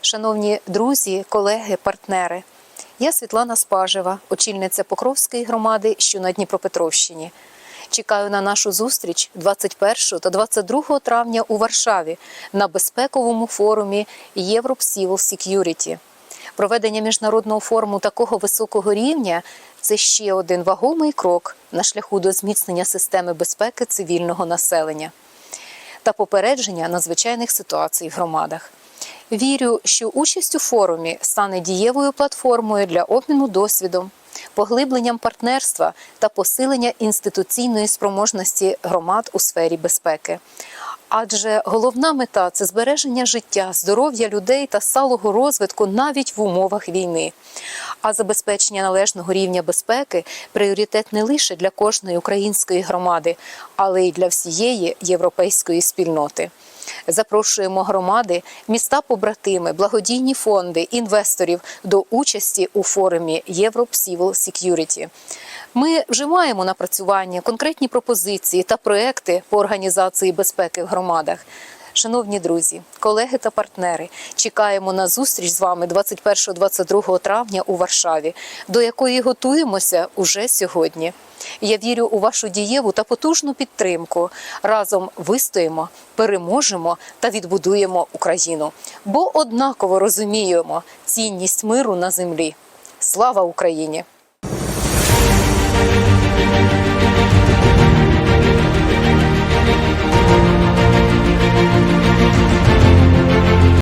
Шановні друзі, колеги, партнери, я Світлана Спажева, очільниця Покровської громади, що на Дніпропетровщині. Чекаю на нашу зустріч 21 та 22 травня у Варшаві на безпековому форумі Europe Civil Security. Проведення міжнародного форуму такого високого рівня це ще один вагомий крок на шляху до зміцнення системи безпеки цивільного населення та попередження надзвичайних ситуацій в громадах. Вірю, що участь у форумі стане дієвою платформою для обміну досвідом, поглибленням партнерства та посилення інституційної спроможності громад у сфері безпеки. Адже головна мета це збереження життя, здоров'я людей та сталого розвитку навіть в умовах війни. А забезпечення належного рівня безпеки пріоритет не лише для кожної української громади, але й для всієї європейської спільноти. Запрошуємо громади, міста побратими, благодійні фонди, інвесторів до участі у форумі Europe Civil Security. Ми вже маємо напрацювання, конкретні пропозиції та проекти по організації безпеки в громадах. Шановні друзі, колеги та партнери, чекаємо на зустріч з вами 21-22 травня у Варшаві, до якої готуємося уже сьогодні. Я вірю у вашу дієву та потужну підтримку. Разом вистоїмо, переможемо та відбудуємо Україну, бо однаково розуміємо цінність миру на землі. Слава Україні!